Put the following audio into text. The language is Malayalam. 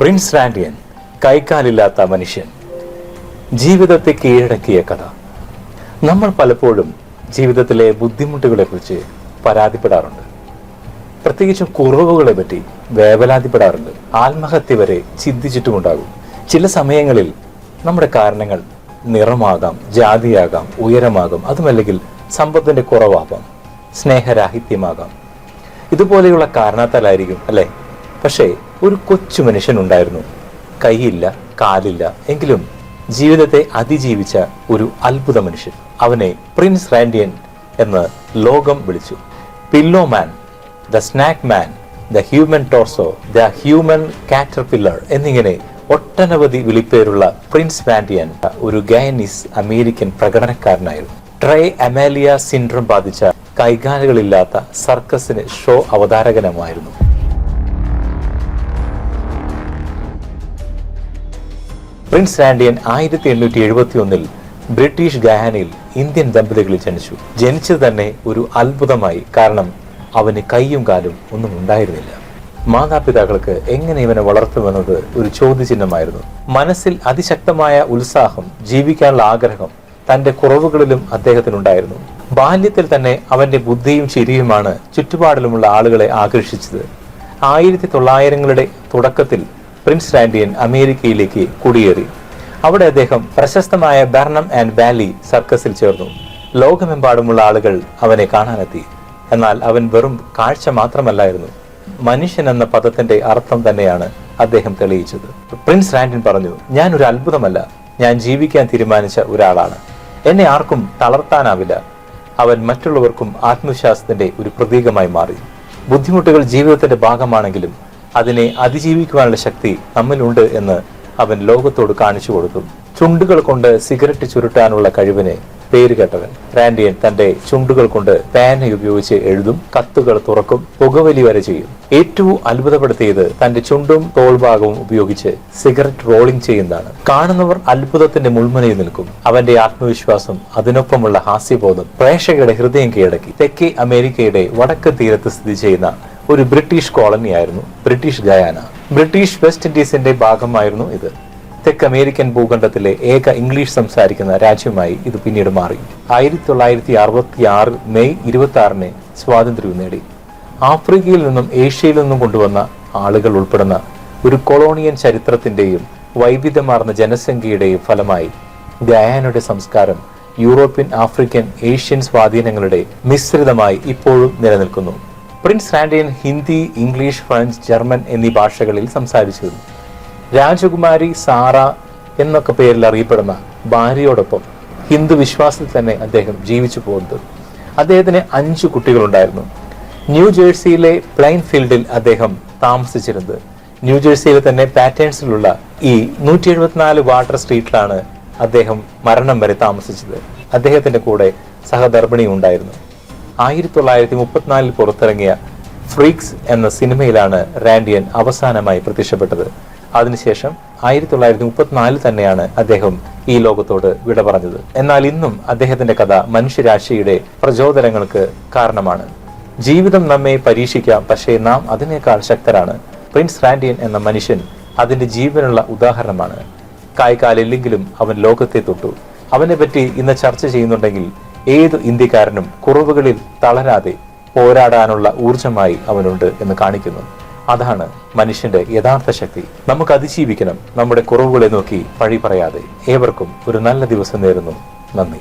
പ്രിൻസ് റാൻഡിയൻ കൈക്കാലില്ലാത്ത മനുഷ്യൻ. ജീവിതത്തെ കീഴടക്കിയ കഥ. നമ്മൾ പലപ്പോഴും ജീവിതത്തിലെ ബുദ്ധിമുട്ടുകളെ കുറിച്ച് പരാതിപ്പെടാറുണ്ട്. പ്രത്യേകിച്ചും കുറവുകളെ പറ്റി വേവലാതിപ്പെടാറുണ്ട്. ആത്മഹത്യ വരെ ചിന്തിച്ചിട്ടുമുണ്ടാകും. ചില സമയങ്ങളിൽ നമ്മുടെ കാരണങ്ങൾ നിറമാകാം ജാതിയാകാം ഉയരമാകാം അതുമല്ലെങ്കിൽ സമ്പത്തിന്റെ കുറവാകാം സ്നേഹരാഹിത്യമാകാം. ഇതുപോലെയുള്ള കാരണത്താലായിരിക്കും അല്ലെ? പക്ഷേ ഒരു കൊച്ചു മനുഷ്യൻ ഉണ്ടായിരുന്നു കൈയില്ല കാലില്ല എങ്കിലും ജീവിതത്തെ അതിജീവിച്ച ഒരു അത്ഭുത മനുഷ്യൻ. അവനെ പ്രിൻസ് റാൻഡിയൻ എന്ന് ലോകം വിളിച്ചു. Pillow man the snake man the human torso the human caterpillar എന്നിങ്ങനെ ഒട്ടനവധി വിളിപ്പേരുള്ള പ്രിൻസ് റാൻഡിയൻ ഒരു ഗയനീസ് അമേരിക്കൻ പ്രകടനക്കാരനായിരുന്നു. ട്രൈ അമാലിയ സിൻഡ്രം ബാധിച്ച കൈകാലുകളില്ലാത്ത സർക്കസിന് ഷോ അവതാരകനുമായിരുന്നു. പ്രിൻസ് ആൻഡിയൻ ആയിരത്തി എണ്ണൂറ്റി എഴുപത്തി ഒന്നിൽ ബ്രിട്ടീഷ് ഗഹാനിൽ ഇന്ത്യൻ ദമ്പതികളിൽ ജനിച്ചു. ജനിച്ചത് തന്നെ ഒരു അത്ഭുതമായി കാരണം അവന് കൈയും കാലും ഒന്നും ഉണ്ടായിരുന്നില്ല. മാതാപിതാക്കൾക്ക് എങ്ങനെ ഇവനെ വളർത്തുമെന്നത് ഒരു ചോദ്യചിഹ്നമായിരുന്നു. മനസ്സിൽ അതിശക്തമായ ഉത്സാഹം ജീവിക്കാനുള്ള ആഗ്രഹം തന്റെ കുറവുകളിലും അദ്ദേഹത്തിനുണ്ടായിരുന്നു. ബാല്യത്തിൽ തന്നെ അവന്റെ ബുദ്ധിയും ചിരിയുമാണ് ചുറ്റുപാടിലുമുള്ള ആളുകളെ ആകർഷിച്ചത്. ആയിരത്തി തൊള്ളായിരങ്ങളുടെ തുടക്കത്തിൽ പ്രിൻസ് റാൻഡിയൻ അമേരിക്കയിലേക്ക് കുടിയേറി. അവിടെ അദ്ദേഹം പ്രശസ്തമായ ബർണം ആൻഡ് വാലി സർക്കസിൽ ചേർന്നു. ലോകമെമ്പാടുമുള്ള ആളുകൾ അവനെ കാണാനെത്തി. എന്നാൽ അവൻ വെറും കാഴ്ച മാത്രമല്ലായിരുന്നു. മനുഷ്യൻ എന്ന പദത്തിന്റെ അർത്ഥം തന്നെയാണ് അദ്ദേഹം തെളിയിച്ചത്. പ്രിൻസ് റാൻഡിൻ പറഞ്ഞു ഞാൻ ഒരു അത്ഭുതമല്ല. ഞാൻ ജീവിക്കാൻ തീരുമാനിച്ച ഒരാളാണ്. എന്നെ ആർക്കും തളർത്താനാവില്ല. അവൻ മറ്റുള്ളവർക്കും ആത്മവിശ്വാസത്തിന്റെ ഒരു പ്രതീകമായി മാറി. ബുദ്ധിമുട്ടുകൾ ജീവിതത്തിന്റെ ഭാഗമാണെങ്കിലും അതിനെ അതിജീവിക്കുവാനുള്ള ശക്തി നമ്മിലുണ്ട് എന്ന് അവൻ ലോകത്തോട് കാണിച്ചു കൊടുക്കും ചുണ്ടുകൾ കൊണ്ട് സിഗരറ്റ് ചുരുട്ടാനുള്ള കഴിവിന് പേര് കേട്ടവൻ. റാൻഡിയൻ തന്റെ ചുണ്ടുകൾ കൊണ്ട് പേന ഉപയോഗിച്ച് എഴുതും കത്തുകൾ തുറക്കും പുകവലി വരെ ചെയ്യും. ഏറ്റവും അത്ഭുതപ്പെടുത്തിയത് തന്റെ ചുണ്ടും തോൾഭാഗവും ഉപയോഗിച്ച് സിഗരറ്റ് റോളിംഗ് ചെയ്യുന്നതാണ്. കാണുന്നവർ അത്ഭുതത്തിന്റെ മുൾമുനയിൽ നിൽക്കും. അവന്റെ ആത്മവിശ്വാസം അതിനൊപ്പമുള്ള ഹാസ്യബോധം പ്രേക്ഷകരുടെ ഹൃദയം കീഴടക്കി. തെക്കേ അമേരിക്കയുടെ വടക്ക് തീരത്ത് സ്ഥിതി ചെയ്യുന്ന ഒരു ബ്രിട്ടീഷ് കോളനിയായിരുന്നു ബ്രിട്ടീഷ് ഗയാന. ബ്രിട്ടീഷ് വെസ്റ്റ് ഇൻഡീസിന്റെ ഭാഗമായിരുന്നു ഇത്. തെക്ക് അമേരിക്കൻ ഭൂഖണ്ഡത്തിലെ ഏക ഇംഗ്ലീഷ് സംസാരിക്കുന്ന രാജ്യമായി ഇത് പിന്നീട് മാറി. ആയിരത്തി തൊള്ളായിരത്തി അറുപത്തി ആറ് മെയ് ഇരുപത്തി ആറിന് സ്വാതന്ത്ര്യം നേടി. ആഫ്രിക്കയിൽ നിന്നും ഏഷ്യയിൽ നിന്നും കൊണ്ടുവന്ന ആളുകൾ ഉൾപ്പെടുന്ന ഒരു കൊളോണിയൻ ചരിത്രത്തിന്റെയും വൈവിധ്യമാർന്ന ജനസംഖ്യയുടെയും ഫലമായി ഗയാനയുടെ സംസ്കാരം യൂറോപ്യൻ ആഫ്രിക്കൻ ഏഷ്യൻ സ്വാധീനങ്ങളുടെ മിശ്രിതമായി ഇപ്പോഴും നിലനിൽക്കുന്നു. Prince Randian Hindi English French German എന്നീ ഭാഷകളിൽ സംസാരിച്ചിരുന്നു. രാജകുമാരി സാറ എന്നൊക്കെ പേരിൽ അറിയപ്പെടുന്ന ഭാര്യയോടൊപ്പം ഹിന്ദു വിശ്വാസത്തിൽ തന്നെ അദ്ദേഹം ജീവിച്ചു പോകുന്നത്. അദ്ദേഹത്തിന് അഞ്ചു കുട്ടികളുണ്ടായിരുന്നു. ന്യൂ ജേഴ്സിയിലെ പ്ലെയിൻ ഫീൽഡിൽ അദ്ദേഹം താമസിച്ചിരുന്നത്. ന്യൂ ജേഴ്സിയിലെ തന്നെ പാറ്റേൺസിലുള്ള ഈ നൂറ്റി എഴുപത്തിനാല് വാട്ടർ സ്ട്രീറ്റിലാണ് അദ്ദേഹം മരണം വരെ താമസിച്ചത്. അദ്ദേഹത്തിന്റെ കൂടെ സഹധർമ്മിണി ഉണ്ടായിരുന്നു ആയിരത്തി തൊള്ളായിരത്തി മുപ്പത്തിനാലിൽ പുറത്തിറങ്ങിയ ഫ്രീക്സ് എന്ന സിനിമയിലാണ് റാൻഡിയൻ അവസാനമായി പ്രത്യക്ഷപ്പെട്ടത്. അതിനുശേഷം ആയിരത്തി തൊള്ളായിരത്തി മുപ്പത്തിനാലിൽ തന്നെയാണ് അദ്ദേഹം ഈ ലോകത്തോട് വിട പറഞ്ഞത്. എന്നാൽ ഇന്നും അദ്ദേഹത്തിന്റെ കഥ മനുഷ്യരാശിയുടെ പ്രചോദനങ്ങൾക്ക് കാരണമാണ്. ജീവിതം നമ്മെ പരീക്ഷിക്കാം പക്ഷേ നാം അതിനേക്കാൾ ശക്തരാണ്. പ്രിൻസ് റാൻഡിയൻ എന്ന മനുഷ്യൻ അതിന്റെ ജീവനുള്ള ഉദാഹരണമാണ്. കായ്ക്കാലില്ലെങ്കിലും അവൻ ലോകത്തെ തൊട്ടു. അവനെ പറ്റി ഇന്ന് ചർച്ച ചെയ്യുന്നുണ്ടെങ്കിൽ ഏത് ഇന്ത്യക്കാരനും കുറവുകളിൽ തളരാതെ പോരാടാനുള്ള ഊർജമായി അവനുണ്ട് എന്ന് കാണിക്കുന്നു. അതാണ് മനുഷ്യന്റെ യഥാർത്ഥ ശക്തി. നമുക്ക് അതിജീവിക്കണം നമ്മുടെ കുറവുകളെ നോക്കി പഴി പറയാതെ. ഏവർക്കും ഒരു നല്ല ദിവസം നേരുന്നു. നന്ദി.